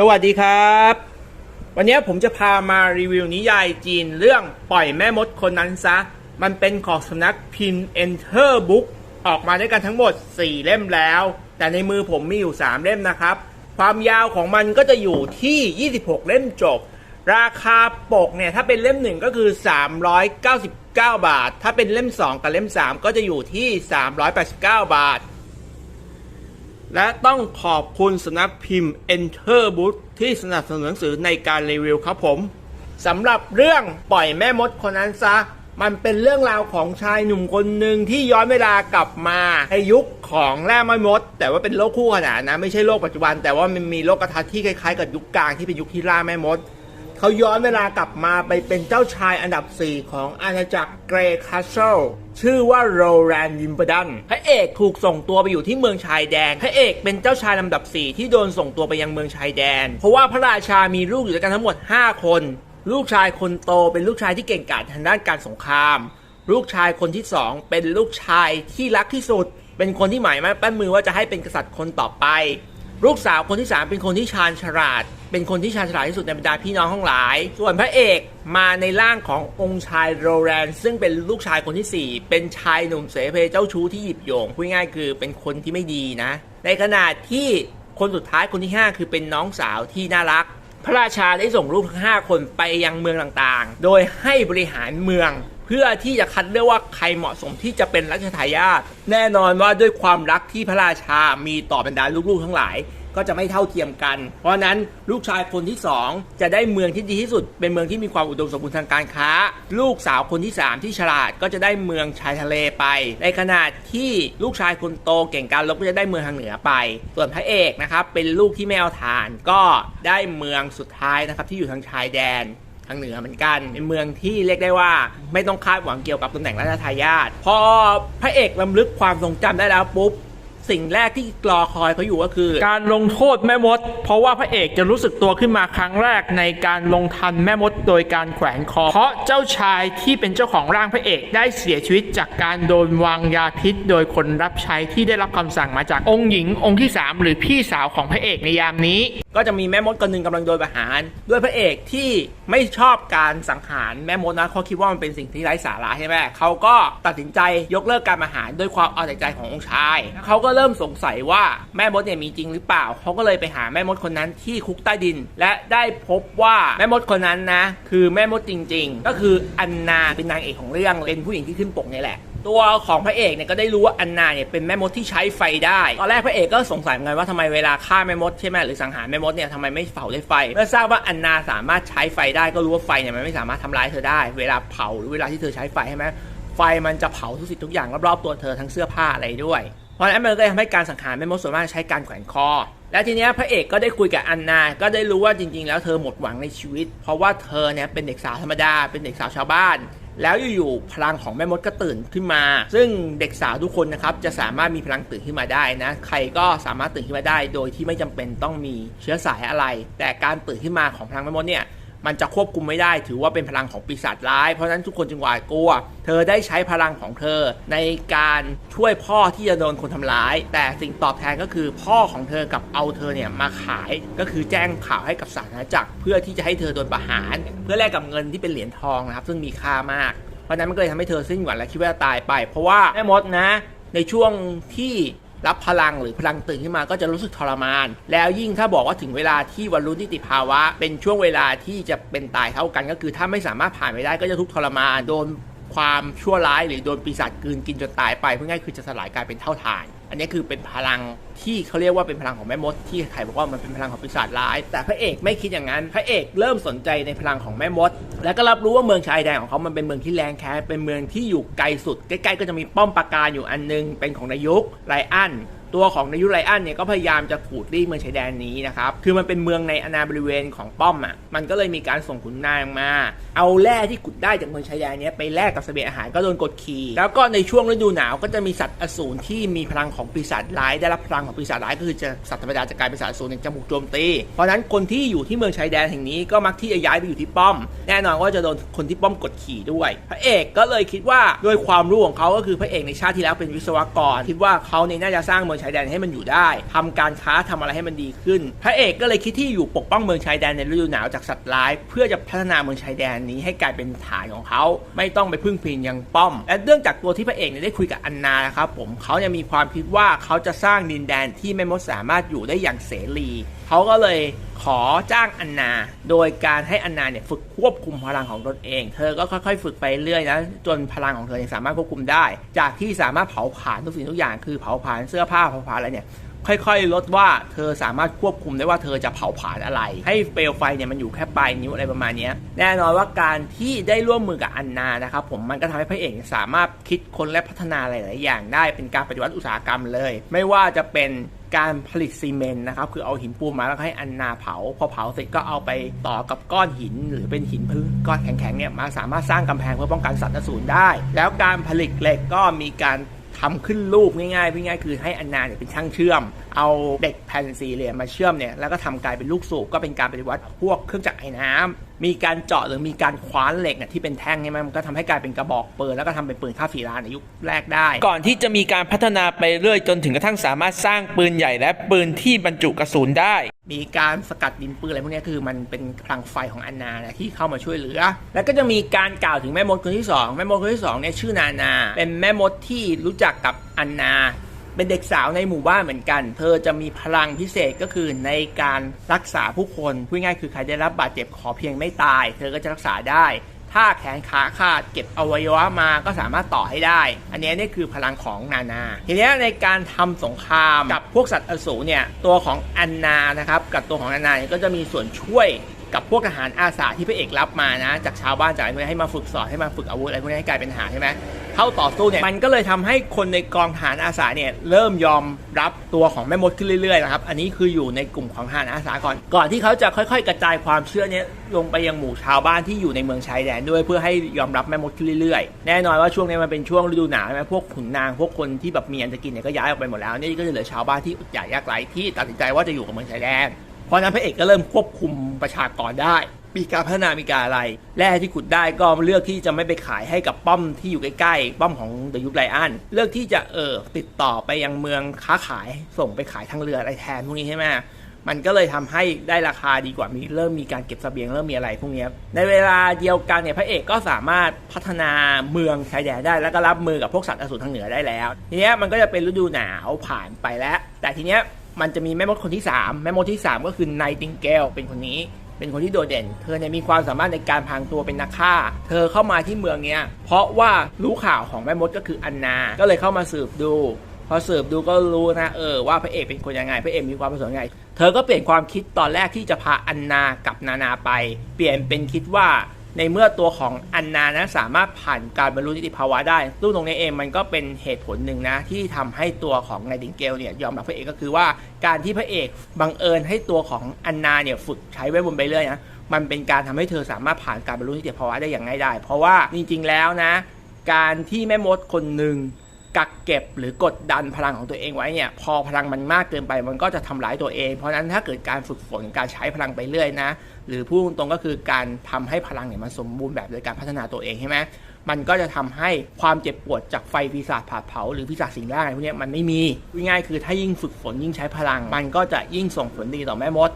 สวัสดีครับ วันนี้ผมจะพามารีวิวนิยายจีนเรื่องปล่อยแม่มดคนนั้นซะ มันเป็นของสำนักพิมพ์ Enter Book ออกมาด้วยกันทั้งหมด 4 เล่มแล้ว แต่ในมือผมมีอยู่ 3 เล่มนะครับ ความยาวของมันก็จะอยู่ที่ 26 เล่มจบ ราคาปกเนี่ย ถ้าเป็นเล่ม1ก็คือ 399 บาท ถ้าเป็นเล่ม 2 กับเล่ม 3 ก็จะอยู่ที่ 389 บาท และต้องขอบคุณสนักพิมพ์ Enter Book ที่สนับสนุนหนังสือในการรีวิวครับผมสำหรับเรื่องปล่อยแม่มดคนนั้นซะ มันเป็นเรื่องราวของชายหนุ่มคนหนึ่งที่ย้อนเวลากลับมาในยุคของแร่แม่มด แต่ว่าเป็นโลกคู่ขนานนะไม่ใช่โลกปัจจุบัน แต่ว่ามันมีโลกทัศน์ที่คล้ายๆกับยุคกลางที่เป็นยุคที่ล่าแม่มดเขาย้อนเวลากลับมาไปเป็นเจ้าชายอันดับ 4 ของอาณาจักรเกรย์คาสเซิล ชื่อว่าโรแรนยิมเบดันพระเอกถูกส่งตัวไปอยู่ที่เมืองชายแดน พระเอกเป็นเจ้าชายลำดับ 4 ที่โดนส่งตัวไปยังเมืองชายแดน เพราะว่าพระราชามีลูกอยู่ด้วยกันทั้งหมด 5 คน ลูกชายคนโตเป็นลูกชายที่เก่งกาจทางด้านการสงคราม ลูกชายคนที่สองเป็นลูกชายที่รักที่สุด เป็นคนที่หมายมั่นปั้นมือว่าจะให้เป็นกษัตริย์คนต่อไป ลูกสาวคนที่3เป็นคนที่ชาญฉลาด เป็นคนที่ชาญฉลาดที่สุดในบรรดาพี่น้องทั้งหลาย ส่วนพระเอกมาในร่างขององค์ชายโรแรน ซึ่งเป็นลูกชายคนที่ 4 เป็นชายหนุ่มเสเพเจ้าชู้ที่หยิบโยงพูดง่ายคือเป็นคนที่ไม่ดีนะ ในขณะที่คนสุดท้ายคนที่ 5 คือเป็นน้องสาวที่น่ารัก พระราชาได้ส่งลูกทั้ง 5 คนไปยังเมืองต่างๆ โดยให้บริหารเมืองเพื่อที่จะคัดเลือกว่าใครเหมาะสมที่จะเป็นรัชทายาทแน่นอนว่าด้วยความรักที่พระราชามีต่อบรรดาลูกๆทั้งหลาย ก็จะไม่เท่าเทียมกัน เพราะนั้นลูกชายคนที่ 2 จะได้เมืองที่ดีที่สุด เป็นเมืองที่มีความอุดมสมบูรณ์ทางการค้า ลูกสาวคนที่ 3 ที่ฉลาดก็จะได้เมืองชายทะเลไป ในขณะที่ลูกชายคนโตเก่งการรบก็จะได้เมืองทางเหนือไป ส่วนพระเอกนะครับเป็นลูกที่ไม่เอาทานก็ได้เมืองสุดท้ายนะครับที่อยู่ทางชายแดนทางเหนือเหมือนกันเป็นเมืองที่เรียกได้ว่าไม่ต้องคาดหวังเกี่ยวกับตำแหน่งราชทายาทพอพระเอกลำลึกความทรงจำได้แล้วปุ๊บ สิ่งแรกที่รอคอยเขาอยู่ก็คือ การลงโทษแม่มด เพราะว่าพระเอกจะรู้สึกตัวขึ้นมาครั้งแรกในการลงทันแม่มดโดยการแขวนคอ เพราะเจ้าชายที่เป็นเจ้าของร่างพระเอกได้เสียชีวิตจากการโดนวางยาพิษ โดยคนรับใช้ที่ได้รับคำสั่งมาจากองค์หญิงองค์ที่ 3 หรือพี่สาวของพระเอกในยามนี้ ก็จะมีแม่มดคนหนึ่งกำลังโดนประหาร ด้วยพระเอกที่ไม่ชอบการสังหารแม่มดนะเขาคิดว่ามันเป็นสิ่งที่ไร้สาระใช่ไหมเขาก็ตัดสินใจยกเลิกการประหารด้วยความเอาแต่ใจขององค์ชายเขาก็เริ่มสงสัยว่าแม่มดเนี่ยมีจริงหรือเปล่า เขาก็เลยไปหาแม่มดคนนั้นที่คุกใต้ดิน และได้พบว่าแม่มดคนนั้นนะ คือแม่มดจริง ๆ ก็คืออันนาเป็นนางเอกของเรื่องเป็นผู้หญิงที่ขึ้นปกนี่แหละตัวของพระเอกเนี่ยก็ได้รู้ว่าอันนาเนี่ยเป็นแม่มดที่ใช้ไฟได้ ตอนแรกพระเอกก็สงสัยเหมือนกันว่าทำไมเวลาฆ่าแม่มดใช่ไหมหรือสังหารแม่มดเนี่ยทำไมไม่เผาด้วยไฟ เมื่อทราบว่าอันนาสามารถใช้ไฟได้ก็รู้ว่าไฟเนี่ยมันไม่สามารถทำร้ายเธอได้ เวลาเผาหรือเวลาที่เธอใช้ไฟใช่ไหมไฟมันจะเผาทุกสิ่งทุกอย่างรอบๆตัวเธอทั้งเสื้อผ้าอะไรด้วย เพราะนั้นมันก็เลยทำให้การสังหารแม่มดส่วนมากใช้การแขวนคอ และทีเนี้ยพระเอกก็ได้คุยกับอันนา ก็ได้รู้ว่าจริง ๆ แล้วเธอหมดหวังในชีวิต เพราะว่าเธอเนี่ยเป็นเด็กสาวธรรมดา เป็นเด็กสาวชาวบ้าน แล้วอยู่ๆพลังของแม่มดก็ตื่นขึ้นมา ซึ่งเด็กสาวทุกคนนะครับจะสามารถมีพลังตื่นขึ้นมาได้นะ ใครก็สามารถตื่นขึ้นมาได้ โดยที่ไม่จำเป็นต้องมีเชื้อสายอะไร แต่การตื่นขึ้นมาของพลังแม่มดเนี่ย มันจะควบคุมไม่ได้ ถือว่าเป็นพลังของปีศาจร้าย เพราะฉะนั้นทุกคนจึงหวาดกลัว เธอได้ใช้พลังของเธอ ในการช่วยพ่อที่จะโดนคนทำร้าย แต่สิ่งตอบแทนก็คือพ่อของเธอกับเอาเธอเนี่ยมาขาย ก็คือแจ้งข่าวให้กับสาธารณจักร เพื่อที่จะให้เธอโดนประหาร เพื่อแลกกับเงินที่เป็นเหรียญทองนะครับ ซึ่งมีค่ามาก เพราะนั้นมันก็เลยทำให้เธอสิ้นหวังและคิดว่าตายไป เพราะว่าแม่มดนะ ในช่วงที่ รับพลังหรือพลังตื่นขึ้นมาก็จะรู้สึกทรมาน แล้วยิ่งถ้าบอกว่าถึงเวลาที่วันรุ่นนิติภาวะ เป็นช่วงเวลาที่จะเป็นตายเท่ากัน ก็คือถ้าไม่สามารถผ่านไปได้ก็จะทุกข์ทรมานโดนความชั่วร้ายหรือโดนปีศาจกืนกินจนตายไปเพื่อง่ายคือจะสลายกลายเป็นเท่าฐาน อันนี้คือเป็นพลังที่เขาเรียกว่าเป็นพลังของแม่มดที่ใครบอกว่ามันเป็นพลังของปีศาจร้าย แต่พระเอกไม่คิดอย่างนั้น พระเอกเริ่มสนใจในพลังของแม่มด และก็รับรู้ว่าเมืองชายแดนของเขามันเป็นเมืองที่แรงแค้นเป็นเมืองที่อยู่ไกลสุดใกล้ๆก็จะมีป้อมปราการอยู่อันนึงเป็นของนายุกไรอัน ตัวของนายุไรอันเนี่ยก็พยายามจะขูดรีดเมืองชายแดนนี้นะครับ คือมันเป็นเมืองในอนาบริเวณของป้อมอะ มันก็เลยมีการส่งขุนนางมา เอาแร่ที่ขุดได้จากเมืองชายแดนนี้ไปแลกกับเสบียงอาหารก็โดนกดขี่ แล้วก็ในช่วงฤดูหนาวก็จะมีสัตว์อสูรที่มีพลังของปีศาจร้าย ได้รับพลังของปีศาจร้ายก็คือจะสัตว์ธรรมดาจะกลายเป็นสัตว์อสูรอย่างจมูกโจมตี เพราะนั้นคนที่อยู่ที่เมืองชายแดนแห่งนี้ก็มักที่จะย้ายไปอยู่ที่ป้อม แน่นอนว่าจะโดนคนที่ป้อมกดขี่ด้วย พระเอกก็เลยคิดว่าด้วยความรู้ของเขาก็คือพระเอกในชาติที่แล้วเป็นวิศวกร คิดว่าเขาเนี่ยน่าจะสร้างเมืององชายแดนให้มันอยู่ได้ทำการค้าทำอะไรให้มันดีขึ้น พระเอกก็เลยคิดที่อยู่ปกป้องเมืองชายแดนในฤดูหนาวจากสัตว์ร้าย เพื่อจะพัฒนาเมืองชายแดนนี้ให้กลายเป็นฐานของเขา ไม่ต้องไปพึ่งพิงยังป้อม และเรื่องจากตัวที่พระเอกเนี่ยได้คุยกับอันนานะครับผมเขาเนี่ยมีความคิดว่าเขาจะสร้างดินแดนที่แม่มดสามารถอยู่ได้อย่างเสรีเขาก็เลย ขอจ้างอันนา โดยการให้อันนาเนี่ยฝึกควบคุมพลังของตนเอง เธอก็ค่อยๆ ฝึกไปเรื่อยนะจนพลังของเธอเนี่ยสามารถควบคุมได้ จากที่สามารถเผาผลาญทุกสิ่งทุกอย่างคือเผาผลาญเสื้อผ้าเผาผลาญอะไรเนี่ยค่อยๆ ลดว่าเธอสามารถควบคุมได้ว่าเธอจะเผาผลาญอะไร ให้เปลวไฟเนี่ยมันอยู่แค่ปลายนิ้วอะไรประมาณนี้แน่นอนว่าการที่ได้ร่วมมือกับอันนานะครับผมมันก็ทำให้พระเอกสามารถคิดค้นและพัฒนาหลายๆอย่างได้เป็นการปฏิวัติอุตสาหกรรมเลย ไม่ว่าจะเป็น การผลิตซีเมนต์นะครับ คือเอาหินปูนมาแล้วให้อันนาเผา พอเผาเสร็จก็เอาไปต่อกับก้อนหิน หรือเป็นหินพื้นก้อนแข็งๆเนี่ยมาสามารถสร้างกำแพงเพื่อป้องกันสัตว์อสูรได้ แล้วการผลิตเหล็กก็มีการทำขึ้นรูปง่ายๆพี่ง่ายคือให้อันนาเนี่ยเป็นช่างเชื่อม เอาเด็กแผ่นสี่เหลี่ยมมาเชื่อมเนี่ยแล้วก็ทำกลายเป็นลูกสูบก็เป็นการปฏิวัติพวกเครื่องจักรไอ้น้ำ มีการเจาะหรือมีการคว้านเหล็กเนี่ยที่เป็นแท่งเนี่ยมันก็ทำให้กลายเป็นกระบอกปืนแล้วก็ทำเป็นปืนฆ่าฝีลาในยุคแรกได้ ก่อนที่จะมีการพัฒนาไปเรื่อยจนถึงกระทั่งสามารถสร้างปืนใหญ่และปืนที่บรรจุกระสุนได้ มีการสกัดดินปืนอะไรพวกเนี้ยคือมันเป็นพลังไฟของอันนานะที่เข้ามาช่วยเหลือ แล้วก็จะมีการกล่าวถึงแม่มดคนที่สองแม่มดคนที่สองเนี่ยชื่อนานา เป็นแม่มดที่รู้จักกับอันนา เป็นเด็กสาวในหมู่บ้านเหมือนกัน เธอจะมีพลังพิเศษก็คือในการรักษาผู้คนพูดง่ายคือใครได้รับบาดเจ็บขอเพียงไม่ตาย เธอก็จะรักษาได้ ถ้าแขนขาขาดเก็บอวัยวะมาก็สามารถต่อให้ได้ อันนี้นี่คือพลังของนานา ทีนี้ในการทำสงครามกับพวกสัตว์อสูรเนี่ยตัวของอันนานะครับกับตัวของนานาก็จะมีส่วนช่วยกับพวกทหารอาสาที่พระเอกรับมานะ จากชาวบ้านจากอะไรพวกนี้ให้มาฝึกสอนให้มาฝึกอาวุธอะไรพวกนี้ให้กลายเป็นทหารใช่ไหม เข้าต่อสู้เนี่ยมันก็เลยทำให้คนในกองทหารอาสาเนี่ยเริ่มยอมรับตัวของแม่มดขึ้นเรื่อยๆนะครับอันนี้คืออยู่ในกลุ่มของทหารอาสาก่อน ก่อนที่เขาจะค่อยๆ กระจายความเชื่อเนี้ยลงไปยังหมู่ชาวบ้านที่อยู่ในเมืองชายแดนด้วย เพื่อให้ยอมรับแม่มดขึ้นเรื่อยๆ แน่นอนว่าช่วงนี้มันเป็นช่วงฤดูหนาวใช่ไหมพวกขุนนางพวกคนที่แบบมีอันจะกินเนี่ยก็ย้ายออกไปหมดแล้วนี่ก็จะเหลือชาวบ้านที่อดอยากยากไร้ที่ตัดสินใจว่าจะอยู่กับเมืองชายแดนเพราะนั้นพระเอกก็เริ่มควบคุมประชากรได้ มีการพัฒนามีการอะไร แร่ที่ขุดได้ก็เลือกที่จะไม่ไปขายให้กับป้อมที่อยู่ใกล้ๆ ป้อมของเดอะยุคไลอันเลือกที่จะเออติดต่อไปยังเมืองค้าขายส่งไปขายทางเรืออะไรแทนพวกนี้ใช่ไหมมันก็เลยทำให้ได้ราคาดีกว่ามีเริ่มมีการเก็บเสบียงเริ่มมีอะไรพวกนี้ในเวลาเดียวกันเนี่ยพระเอกก็สามารถพัฒนาเมืองชายแดนได้ แล้วก็รับมือกับพวกสัตว์อสูรทางเหนือได้แล้วทีเนี้ยมันก็จะเป็นฤดูหนาวผ่านไปแล้ว แต่ทีเนี้ยมันจะมีแม่มดคนที่ 3 แม่มดที่ 3 ก็คือไนติงเกลเป็นคนนี้ เป็นคนที่โดดเด่น เธอเนี่ยมีความสามารถในการพรางตัวเป็นนักฆ่า เธอเข้ามาที่เมืองเนี้ย เพราะว่ารู้ข่าวของแม่มดก็คืออันนา ก็เลยเข้ามาสืบดู พอสืบดูก็รู้นะเออว่าพระเอกเป็นคนยังไง พระเอกมีความประสงค์ยังไง เธอก็เปลี่ยนความคิดตอนแรกที่จะพาอันนากับนานาไป เปลี่ยนเป็นคิดว่า ในเมื่อตัวของอันนานะสามารถผ่านการบรรลุนิติภาวะได้ตู้ตรงนี้เองมันก็เป็นเหตุผลหนึ่งนะที่ทำให้ตัวของไนดิงเกลเนี่ยยอมรับพระเอกก็คือว่าการที่พระเอกบังเอิญให้ตัวของอันนาเนี่ยฝึกใช้ไว้บนไปเรื่อยนะมันเป็นการทำให้เธอสามารถผ่านการบรรลุนิติภาวะได้อย่างง่ายดายเพราะว่าจริงๆแล้วนะ การที่แม่มดคนหนึ่ง กักเก็บหรือกดดันพลังของตัวเองไว้เนี่ยพอพลังมันมากเกินไปมันก็จะทำร้ายตัวเอง เพราะฉะนั้นถ้าเกิดการฝึกฝนการใช้พลังไปเรื่อยนะ หรือพูดตรงก็คือการทำให้พลังเนี่ยมันสมบูรณ์แบบโดยการพัฒนาตัวเองใช่ไหมมันก็จะทำให้ความเจ็บปวดจากไฟปีศาจผาเผาหรือปีศาจสิงร่างอะไรพวกนี้มันไม่มีง่ายคือถ้ายิ่งฝึกฝนยิ่งใช้พลัง มันก็จะยิ่งส่งผลดีต่อแม่มด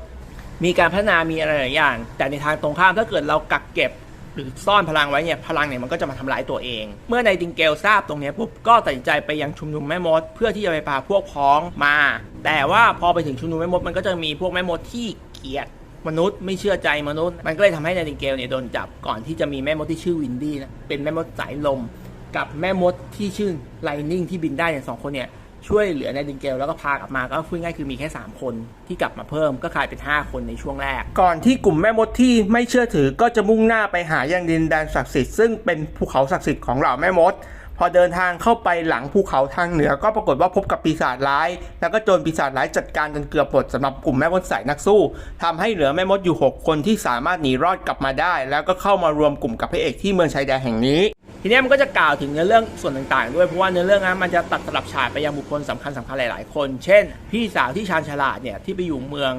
มีการพัฒนามีอะไรหลายอย่าง แต่ในทางตรงข้ามถ้าเกิดเรากักเก็บ หรือซ่อนพลังไว้เนี่ยพลังเนี่ยมันก็จะมาทำร้ายตัวเอง เมื่อในดิงเกลทราบตรงนี้ปุ๊บก็ตัดสินใจไปยังชุมนุมแม่มด เพื่อที่จะไปพาพวกพ้องมา แต่ว่าพอไปถึงชุมนุมแม่มดมันก็จะมีพวกแม่มดที่เกลียดมนุษย์ไม่เชื่อใจมนุษย์ มันก็เลยทำให้ในดิงเกลเนี่ยโดนจับก่อนที่จะมีแม่มดที่ชื่อวินดี้นะเป็นแม่มดสายลม กับแม่มดที่ชื่อไลนิ่งที่บินได้เนี่ยสองคนเนี่ย ช่วยเหลือในดิงเกลแล้วก็พากลับมาก็พูดง่ายคือมีแค่ 3 คนที่กลับมาเพิ่มก็กลายเป็น 5 คนในช่วงแรก ก่อนที่กลุ่มแม่มดที่ไม่เชื่อถือก็จะมุ่งหน้าไปหายังดินแดนศักดิ์สิทธิ์ซึ่งเป็นภูเขาศักดิ์สิทธิ์ของเหล่าแม่มด พอเดินทางเข้าไปหลังภูเขาทางเหนือ ก็ปรากฏว่าพบกับปีศาจร้าย แล้วก็โจรปีศาจร้ายจัดการจนเกือบหมดสำหรับกลุ่มแม่มดสายนักสู้ทำให้เหลือแม่มดอยู่ 6 คนที่สามารถหนีรอดกลับมาได้ แล้วก็เข้ามารวมกลุ่มกับพระเอกที่เมืองชายแดนแห่งนี้ ทีนี้มันก็จะกล่าวถึงในเรื่องส่วนต่างๆ ด้วยเพราะว่าในเรื่องนั้นมันจะตัดสลับฉากไปยังบุคคลสำคัญสำคัญหลายๆ คน เช่น พี่สาวที่ชาญฉลาดเนี่ยที่ไปอยู่เมือง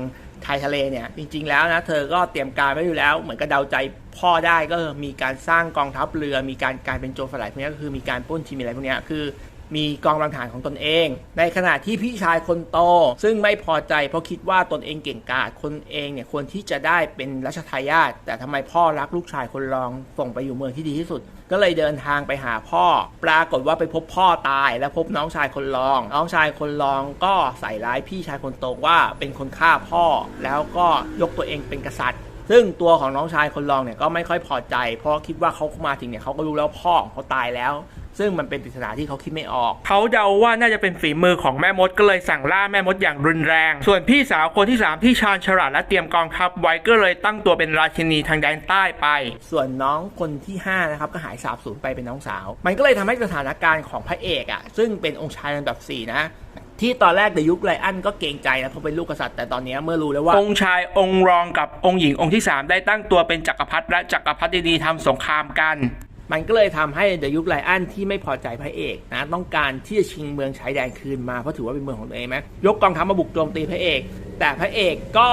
ชายทะเลเนี่ยจริงๆแล้วนะเธอก็เตรียมการไว้อยู่แล้ว เหมือนกับเดาใจพ่อได้ก็มีการสร้างกองทัพเรือ มีการกลายเป็นโจรสลัดพวกนี้ก็คือมีการปล้นชิมีอะไรพวกนี้คือ มีกองกำลังทหารของตนเอง ในขณะที่พี่ชายคนโต ซึ่งไม่พอใจเพราะคิดว่าตนเองเก่งกาจคนเองเนี่ยควรที่จะได้เป็นรัชทายาทแต่ทำไมพ่อรักลูกชายคนรองส่งไปอยู่เมืองที่ดีที่สุด ก็เลยเดินทางไปหาพ่อ ปรากฏว่าไปพบพ่อตาย และพบน้องชายคนรอง น้องชายคนรองก็ใส่ร้ายพี่ชายคนโตว่าเป็นคนฆ่าพ่อ แล้วก็ยกตัวเองเป็นกษัตริย์ซึ่งตัวของน้องชายคนรองเนี่ยก็ไม่ค่อยพอใจ เพราะคิดว่าเขามาถึงเนี่ยเขาก็รู้แล้วพ่อเขาตายแล้ว ซึ่งมันเป็นปริศนาที่เขาคิดไม่ออก เขาเดาว่าน่าจะเป็นฝีมือของแม่มดก็เลยสั่งล่าแม่มดอย่างรุนแรง ส่วนพี่สาวคนที่ 3 ที่ชาญฉลาดและเตรียมกองทัพไว้ก็เลยตั้งตัวเป็นราชินีทางแดนใต้ไป ส่วนน้องคนที่5นะครับก็หายสาบสูญไปเป็นน้องสาว มันก็เลยทำให้สถานการณ์ของพระเอกอะ่ะซึ่งเป็นองค์ชายอันดับ4นะที่ตอนแรกในยุคไลอันก็เกรงใจนะเพราะเป็นลูกกษัตริย์แต่ตอนนี้เมื่อรู้แล้วว่า องค์ชายองค์รองกับองค์หญิงองค์ที่ 3 ได้ตั้งตัวเป็นจักรพรรดิและจักรพรรดินีทำสงครามกัน มันก็เลยทำให้เดยุคไลอันที่ไม่พอใจพระเอกนะต้องการที่จะชิงเมืองชายแดนคืนมาเพราะถือว่าเป็นเมืองของตัวเองไหมยกกองทัพมาบุกโจมตีพระเอก แต่พระเอกก็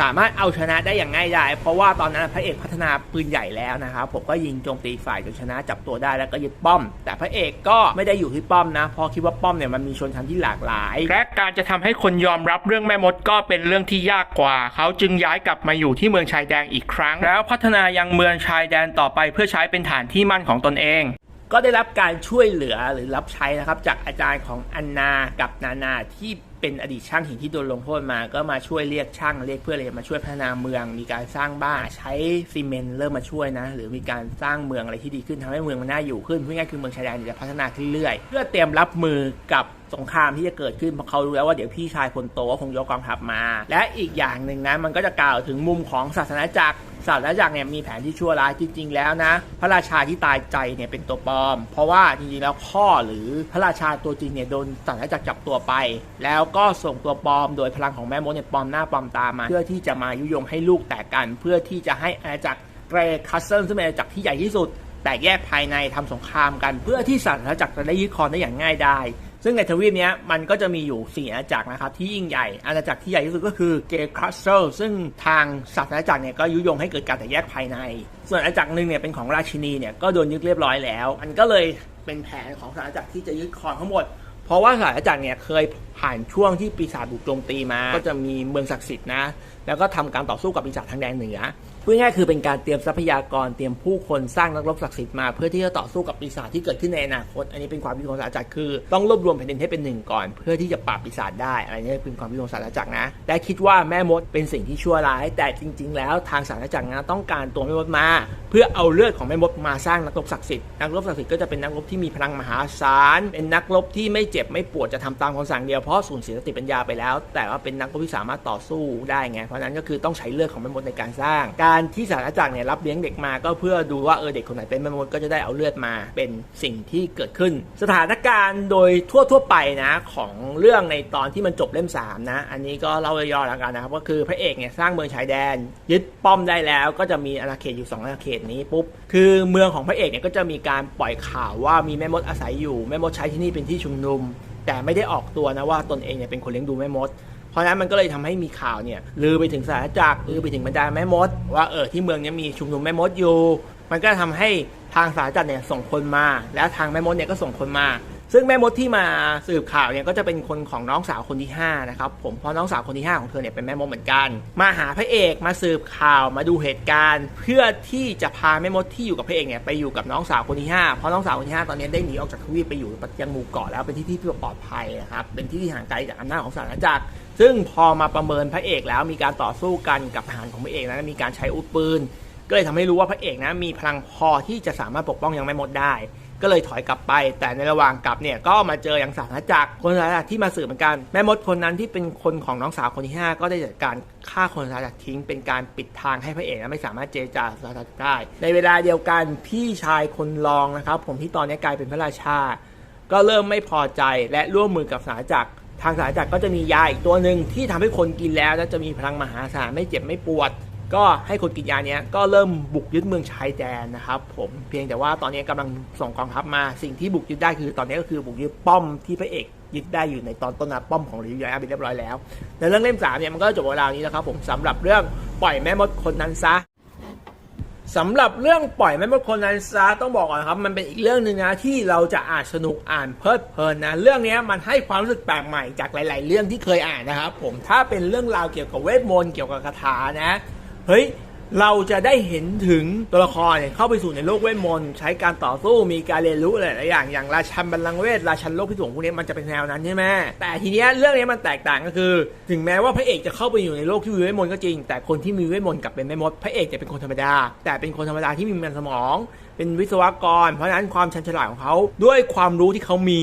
สามารถเอาชนะได้อย่างง่ายดายเพราะว่าตอนนั้นพระเอกพัฒนาปืนใหญ่แล้วนะครับผมก็ยิงโจมตีฝ่ายจนชนะจับตัวได้แล้วก็ยึดป้อม แต่พระเอกก็ไม่ได้อยู่ที่ป้อมนะเพราะคิดว่าป้อมเนี่ยมันมีชนชั้นที่หลากหลาย และการจะทำให้คนยอมรับเรื่องแม่มดก็เป็นเรื่องที่ยากกว่า เขาจึงย้ายกลับมาอยู่ที่เมืองชายแดนอีกครั้ง แล้วพัฒนายังเมืองชายแดนต่อไปเพื่อใช้เป็นฐานที่มั่นของตนเองก็ได้รับการช่วยเหลือหรือรับใช้นะครับจากอาจารย์ของอันนากับนานาที่ เป็นอดีตช่างหินที่โดนลงโทษมาก็มาช่วยเรียกช่างเรียกเพื่อนเลยมาช่วยพัฒนาเมือง มีการสร้างบ้านใช้ซีเมนต์เริ่มมาช่วยนะ หรือมีการสร้างเมืองอะไรที่ดีขึ้นทำให้เมืองมันน่าอยู่ขึ้นพูดง่ายคือเมืองชายแดนจะพัฒนาขึ้นเรื่อยเพื่อเตรียมรับมือกับสงครามที่จะเกิดขึ้นเพราะเขารู้แล้วว่าเดี๋ยวพี่ชายคนโตก็คงยกกองทัพมา และอีกอย่างหนึ่งนะมันก็จะกล่าวถึงมุมของศาสนาจักร ศาสนาจักรเนี่ยมีแผนที่ชั่วร้ายจริง ๆ แล้วนะ พระราชาที่ตายใจเนี่ยเป็นตัวปลอม เพราะว่าจริงๆแล้วพ่อหรือพระราชาตัวจริงเนี่ยโดนศาสนาจักรจับตัวไป แล้วก็ส่งตัวปลอมโดยพลังของแม่มดเนี่ยปลอมหน้าปลอมตามา เพื่อที่จะมายุยงให้ลูกแตกกัน เพื่อที่จะให้อาณาจักรเกรคัสเซิลซึ่งเป็นอาณาจักรที่ใหญ่ที่สุดแตกแยกภายในทำสงครามกัน เพื่อที่ศาสนาจักรจะได้ยึดครองได้อย่างง่ายดาย ซึ่งในทวีปนี้มันก็จะมีอยู่สี่อาณาจักรนะครับ ที่ยิ่งใหญ่ อาณาจักรที่ใหญ่ที่สุดก็คือเกรคัสเซิลซึ่งทางศาสนาจักรเนี่ยก็ยุยงให้เกิดการแตกแยกภายใน ส่วนอาณาจักรหนึ่งเนี่ยเป็นของราชินีเนี่ยก็โดนยึดเรียบร้อยแล้วมันก็เลยเป็นแผนของศาสนาจักรที่จะยึดครองทั้งหมด เพราะว่าศาสนาจักรเนี่ยเคยผ่านช่วงที่ปีศาจบุกโจมตีมา ก็จะมีเมืองศักดิ์สิทธิ์นะ แล้วก็ทำการต่อสู้กับปีศาจทางแดนเหนือ พูดง่ายคือเป็นการเตรียมทรัพยากรเตรียมผู้คนสร้างนักรบศักดิ์สิทธิ์มาเพื่อที่จะต่อสู้กับปีศาจที่เกิดขึ้นในอนาคต อันนี้เป็นความคิดของศาสนาจักรคือต้องรวบรวมแผ่นดินให้เป็นหนึ่งก่อน เพื่อที่จะปราบปีศาจได้อะไรนี้เป็นความคิดของศาสนาจักรนะ และคิดว่าแม่มดเป็นสิ่งที่ชั่วร้าย แต่จริง ๆ แล้วทางศาสนาจักรนะต้องการตัวแม่มดมา เพื่อเอาเลือดของแม่มดมาสร้างนักรบศักดิ์สิทธิ์นักรบศักดิ์สิทธิ์ก็จะเป็นนักรบที่มีพลังมหาศาลเป็นนักรบที่ไม่เจ็บไม่ปวดจะทำตามคำสั่งเดียวเพราะสูญเสียสติปัญญาไปแล้ว แต่ว่าเป็นนักรบที่สามารถต่อสู้ได้ไงเพราะนั้นก็คือต้องใช้เลือดของแม่มดในการสร้างการการที่ศาสนาจักรเนี่ยรับเลี้ยงเด็กมาก็เพื่อดูว่าเออเด็กคนไหนเป็นแม่มดก็จะได้เอาเลือดมาเป็นสิ่งที่เกิดขึ้น สถานการณ์โดยทั่วทั่วไปนะของเรื่องในตอนที่มันจบเล่ม3นะอันนี้ก็เล่าย่อๆแล้วกันนะครับก็คือพระเอกเนี่ยสร้างเมืองชายแดน ยึดป้อมได้แล้ว ก็จะมีอาณาเขตอยู่ 2อาณาเขตนี้ปุ๊บคือเมืองของพระเอกเนี่ยก็จะมีการปล่อยข่าวว่ามีแม่มดอาศัยอยู่แม่มดใช้ที่นี่เป็นที่ชุมนุม แต่ไม่ได้ออกตัวนะว่าตนเองเนี่ยเป็นคนเลี้ยงดูแม่มด ราะฉะนั้นมันก็เลยทำให้มีข่าวเนี่ยลือไปถึงสาธารณจักรลือไปถึงบรรดาแม่มด ว่าเออที่เมืองเนี้มีชุมนุมแม่มดอยู่ มันก็ทำให้ทางสารจักรเนี่ยส่งคนมา แล้วทางแม่มดเนี่ยก็ส่งคนมา ซึ่งแม่มดที่มาสืบข่าวเนี่ยก็จะเป็นคนของน้องสาวคนที่5นะครับผมเพราะน้องสาวคนที่ 5 ของเธอเนี่ยเป็นแม่มดเหมือนกัน มาหาพระเอกมาสืบข่าวมาดูเหตุการณ์ เพื่อที่จะพาแม่มดที่อยู่กับพระเอกเนี่ยไปอยู่กับน้องสาวคนที่5เพราะน้องสาวคนที่ 5 ตอนนี้ได้หนีออกจากทวีปไปอยู่ยังหมู่เกาะแล้วเป็นที่ที่ปลอดภัยนะครับเป็นที่ที่ห่างไกลจากอำนาจของสาธารณจักร ซึ่งพอมาประเมินพระเอกแล้วมีการต่อสู้กันกับทหารของพระเอกนะมีการใช้อาวุธปืน ก็เลยทำให้รู้ว่าพระเอกนะมีพลังพอที่จะสามารถปกป้องยังไม่หมดได้ ก็เลยถอยกลับไป แต่ในระหว่างกลับเนี่ยก็มาเจออย่างสารจักรคนสาธารจักรที่มาสืบเหมือนกันแม่มดคนนั้นที่เป็นคนของน้องสาวคนที่ 5 ก็ได้จัดการฆ่าคนสาธารจักรทิ้ง เป็นการปิดทางให้พระเอกนะไม่สามารถเจรจาสารจักรได้ ในเวลาเดียวกันพี่ชายคนรองนะครับ ผมที่ตอนนี้กลายเป็นพระราชา ก็เริ่มไม่พอใจและร่วมมือกับสารจักร ทางสาธารณจักรก็จะมียาอีกตัวหนึ่งที่ทำให้คนกินแล้วนะจะมีพลังมหาศาลไม่เจ็บไม่ปวด ก็ให้คนกินยาเนี้ยก็เริ่มบุกยึดเมืองชายแดนนะครับ ผมเพียงแต่ว่าตอนนี้กำลังส่งกองทัพมาสิ่งที่บุกยึดได้คือ ตอนนี้ก็คือบุกยึดป้อมที่พระเอกยึดได้อยู่ในตอนต้นนะป้อมของริวยาไปเรียบร้อยแล้วในเรื่องเล่มสามเนี่ยมันก็จบเวลานี้แล้วครับผมสำหรับเรื่องปล่อยแม่มดคนนั้นซะ สำหรับเรื่องปล่อยแม่มดคนนั้นซาต้องบอกก่อนครับ มันเป็นอีกเรื่องหนึ่งนะที่เราจะอ่านสนุกอ่านเพลิดเพลินนะ เรื่องนี้มันให้ความรู้สึกแปลกใหม่จากหลาย ๆ เรื่องที่เคยอ่านนะครับผมถ้าเป็นเรื่องราวเกี่ยวกับเวทมนต์เกี่ยวกับคาถานะ เฮ้ย เราจะได้เห็นถึงตัวละครเนี่ยเข้าไปสู่ในโลกเวทมนต์ใช้การต่อสู้มีการเรียนรู้หลายอย่างอย่างราชันบัลลังก์เวทราชันโลกพิศวงพวกนี้มันจะเป็นแนวนั้นใช่ไหมแต่ทีเนี้ยเรื่องนี้มันแตกต่างก็คือ ถึงแม้ว่าพระเอกจะเข้าไปอยู่ในโลกที่มีเวทมนต์ก็จริง แต่คนที่มีเวทมนต์กลับเป็นแม่มดพระเอกจะเป็นคนธรรมดา แต่เป็นคนธรรมดาที่มีมันสมอง เป็นวิศวกร เพราะฉะนั้นความชันฉลาดของเขาด้วยความรู้ที่เขามี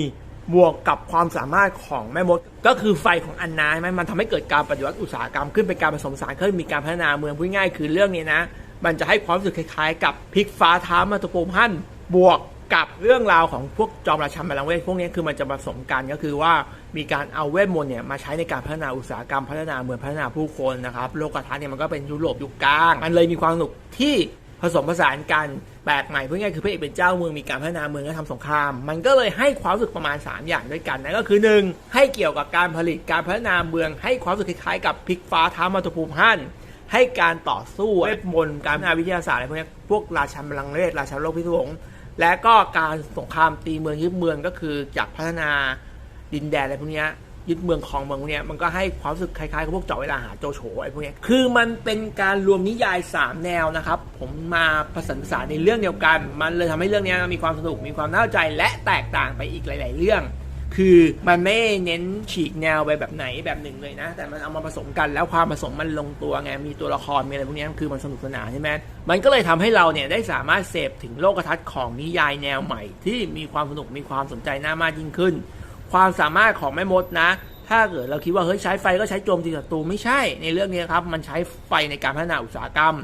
บวกกับความสามารถของแม่มด ก็คือไฟของอันนาใช่ไหมมันทำให้เกิดการปฏิวัติอุตสาหกรรมขึ้นเป็นการผสมผสานขึ้นมีการพัฒนาเมืองพูดง่ายคือเรื่องนี้นะ มันจะให้ความรู้สึกคล้ายๆ กับพลิกฟ้าท้ามาตุปูมหันบวกกับเรื่องราวของพวกจอมราชันบัลลังเวทพวกนี้คือมันจะผสมกันก็คือว่ามีการเอาเวทมนต์เนี่ยมาใช้ในการพัฒนาอุตสาหกรรมพัฒนาเมืองพัฒนาผู้คนนะครับโลกทัศน์เนี่ยมันก็เป็นยุโรปยุคกลาง มันเลยมีความสนุกที่ผสมผสานกัน แปลกใหม่เพื่อง่ายคือพระเอกเป็นเจ้าเมืองมีการพัฒนาเมืองและทำสงคราม มันก็เลยให้ความรู้สึกประมาณ 3 อย่างด้วยกันนะก็คือ 1. ให้เกี่ยวกับการผลิตการพัฒนาเมือง ให้ความรู้สึกคล้ายๆกับพลิกฟ้าท้ามาตุภูมิหั่นให้การต่อสู้เวทมนต์การพัฒนาวิทยาศาสตร์อะไรพวกนี้พวกราชันบัลลังก์เวทราชันโลกพิศวงและก็การสงครามตีเมืองยึดเมืองก็คือจากพัฒนาดินแดนอะไรพวกนี้ ยึดเมืองของเมืองพวกเนี้ยมันก็ให้ความรู้สึกคล้ายๆกับพวกเจาะเวลาหาโจโฉไอ้พวกเนี้ยคือมันเป็นการรวมนิยาย 3 แนวนะครับ ผมมาผสมผสานในเรื่องเดียวกัน มันเลยทำให้เรื่องนี้มีความสนุกมีความน่าสนใจและแตกต่างไปอีกหลาย ๆ เรื่อง คือมันไม่เน้นฉีกแนวไปแบบไหนแบบหนึ่งเลยนะ แต่มันเอามาผสมกันแล้วความผสมมันลงตัวไงมีตัวละครมีอะไรพวกนี้คือมันสนุกสนานใช่ไหมมันก็เลยทำให้เราเนี่ยได้สามารถเสพถึงโลกทัศน์ของนิยายแนวใหม่ ที่มีความสนุกมีความสนใจน่ามากยิ่งขึ้น ความสามารถของแม่มดนะ ถ้าเกิดเราคิดว่าเฮ้ยใช้ไฟก็ใช้โจมตีศัตรูไม่ใช่ในเรื่องนี้ครับ มันใช้ไฟในการพัฒนาอุตสาหกรรม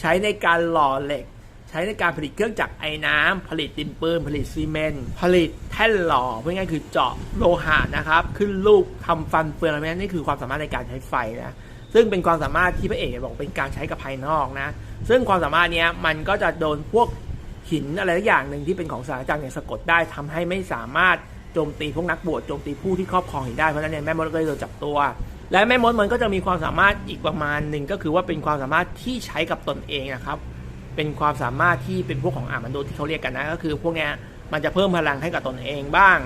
ใช้ในการหล่อเหล็ก ใช้ในการผลิตเครื่องจักรไอ้น้ำผลิตดินปืนผลิตซีเมนต์ผลิตแท่นหล่อพูดง่ายคือเจาะโลหะนะครับ ขึ้นรูปทำฟันเฟืองอะไรนี้นี่คือความสามารถในการใช้ไฟนะซึ่งเป็นความสามารถที่พระเอกบอกเป็นการใช้กับภายนอกนะ ซึ่งความสามารถนี้มันก็จะโดนพวกหินอะไรสักอย่างหนึ่งที่เป็นของสารจักรเนี่ยสะกดได้ทำให้ไม่สามารถ โจมตีพวกนักบวชโจมตีผู้ที่ครอบครองหินได้เพราะฉะนั้นเนี่ยแม่มดก็เลยโดนจับตัว และแม่มดมันก็จะมีความสามารถอีกประมาณหนึ่งก็คือว่าเป็นความสามารถที่ใช้กับตนเองนะครับเป็นความสามารถที่เป็นพวกของอามันโดที่เขาเรียกกันนะก็คือพวกเนี้ยมันจะเพิ่มพลังให้กับตนเองบ้าง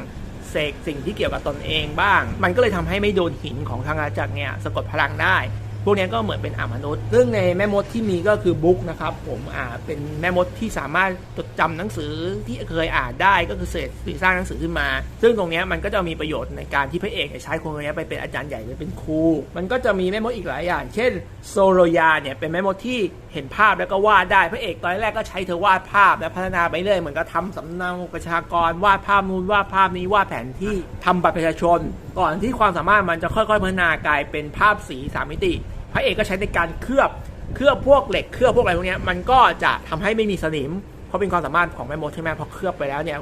เสกสิ่งที่เกี่ยวกับตนเองบ้าง มันก็เลยทำให้ไม่โดนหินของทางอาณาจักรเนี่ยสะกดพลังได้ พวกนี้ก็เหมือนเป็นอามนุษย์ ซึ่งในแม่มดที่มีก็คือบุ๊กนะครับผมอ่าเป็นแม่มดที่สามารถจดจำหนังสือที่เคยอ่านได้ก็คือเศษสิ่งสร้างหนังสือขึ้นมา ซึ่งตรงนี้มันก็จะมีประโยชน์ในการที่พระเอกใช้คนนเนี้ไปเป็นอาจารย์ใหญ่ไปเป็นครู มันก็จะมีแม่มดอีกหลายอย่าง เช่นโซโลยาเนี่ยเป็นแม่มดที่เห็นภาพแล้วก็วาดได้พระเอกตอนแรกก็ใช้เธอวาดภาพแล้วพัฒนาไปเรื่อยเหมือนกับทำสำเนาประชากรวาดภาพนู้นวาดภาพนี้วาดแผนที่ทำบัตรประชาชน ก่อนที่ความสามารถมันจะค่อยๆพัฒนากลายเป็นภาพสีสามมิติ พระเอกก็ใช้ในการเคลือบเคลือบพวกเหล็กเคลือบพวกอะไรพวกนี้มันก็จะทำให้ไม่มีสนิมเพราะเป็นความสามารถของแม่มดใช่ไหมพอเคลือบไปแล้วเนี่ย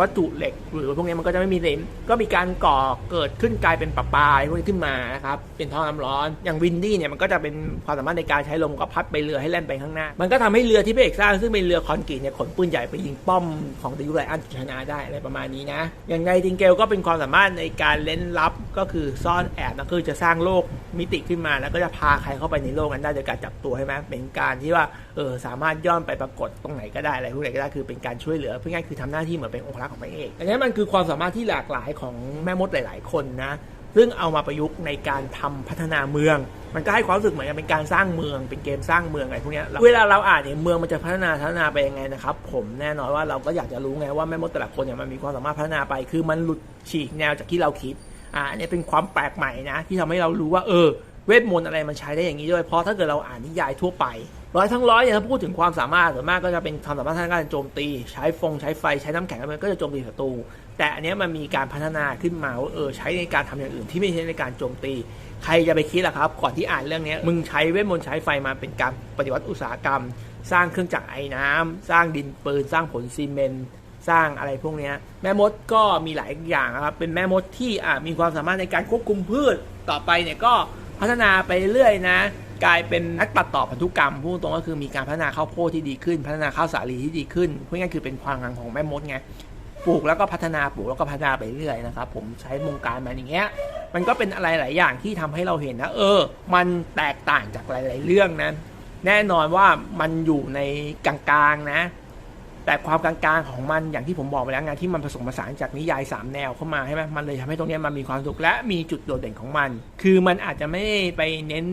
วัตถุเหล็ก หรือพวกนี้มันก็จะไม่มีสนิมก็มีการก่อเกิดขึ้นกลายเป็นประปาอะไรพวกนี้ขึ้นมานะครับเป็นท่อน้ำร้อน อย่างวินดี้เนี่ยมันก็จะเป็นความสามารถในการใช้ลมก็พัดไปเรือให้แล่นไปข้างหน้า มันก็ทำให้เรือที่พระเอกสร้างซึ่งเป็นเรือคอนกรีตเนี่ยขนปืนใหญ่ไปยิงป้อมของดิวไลอันชนะได้อะไรประมาณนี้นะอย่างไงทิงเกลก็เป็นความสามารถในการเล่นลับก็คือซ่อนแอบนะคือจะสร้างโลกมิติขึ้นมาแล้วก็จะพาใครเข้าไปในโลกนั้นได้โดยการจับตัวใช่ไหมเป็นการที่ว่าเออสามารถย่อนไปปรากฏตรงไหนก็ได้อะไรพวกไหนก็ได้คือเป็นการช่วยเหลือเพื่อง่ายคือทำหน้าที่เหมือนเป็นองค์รักษ์ของพระเอกอันนี้มันคือความสามารถที่หลากหลายของแม่มดหลาย ๆ คนนะ ซึ่งเอามาประยุกต์ในการทำพัฒนาเมือง มันก็ให้ความรู้สึกเหมือนกับเป็นการสร้างเมือง เป็นเกมสร้างเมืองอะไรพวกนี้เวลาเราอ่านเนี่ยเมืองมันจะพัฒนาพัฒนาไปยังไงนะครับ ผมแน่นอนว่าเราก็อยากจะรู้ไงว่าแม่มดแต่ละคนเนี่ยมันมีความสามารถพัฒนาไป คือมันหลุดฉีกแนวจากที่เราคิด อ่าอันนี้เป็นความแปลกใหม่นะ ที่ทำให้เรารู้ว่าเออเวทมนต์อะไรมันใช้ได้อย่างนี้ด้วย เพราะถ้าเกิดเราอ่านนิยายทั่วไป ร้อยทั้งร้อยเนี่ยถ้าพูดถึงความสามารถส่วนมากก็จะเป็นความสามารถทางการโจมตี ใช้ฟงใช้ไฟใช้น้ำแข็งอะไรก็จะโจมตีศัตรูแต่อันนี้มันมีการพัฒนาขึ้นมาว่าเออใช้ในการทำอย่างอื่นที่ไม่ใช่ในการโจมตี ใครจะไปคิดล่ะครับ ก่อนที่อ่านเรื่องนี้มึงใช้เวทมนต์ใช้ไฟมาเป็นการปฏิวัติอุตสาหกรรม สร้างเครื่องจักรไอ้น้ำสร้างดินปืน สร้างผลซีเมนต์สร้างอะไรพวกนี้แม่มดก็มีหลายอย่างครับเป็นแม่มดที่อ่ามีความสามารถในการควบคุมพืชต่อไปเนี่ยก็พัฒนาไปเรื่อยนะ กลายเป็นนักตัดต่อพันธุกรรมพูดตรงก็คือมีการพัฒนาข้าวโพดที่ดีขึ้น พัฒนาข้าวสาลีที่ดีขึ้นพูดง่ายคือเป็นความงของแม่มดไงปลูกแล้วก็พัฒนาปลูกแล้วก็พัฒนาไปเรื่อยนะครับผมใช้วงการมาอย่างเงี้ยมันก็เป็นอะไรหลายอย่างที่ทำให้เราเห็นนะเออ มันแตกต่างจากหลาย ๆ เรื่องนะแน่นอนว่ามันอยู่ในกลางๆนะ แต่ความกลางๆของมันอย่างที่ผมบอกไปแล้วงานที่มันผสมผสานจากนิยายสามแนวเข้ามาใช่ไหมมันเลยทำให้ตรงนี้มันมีความสุขและมีจุดโดดเด่นของมัน คือมันอาจจะไม่ได้ไปเน้น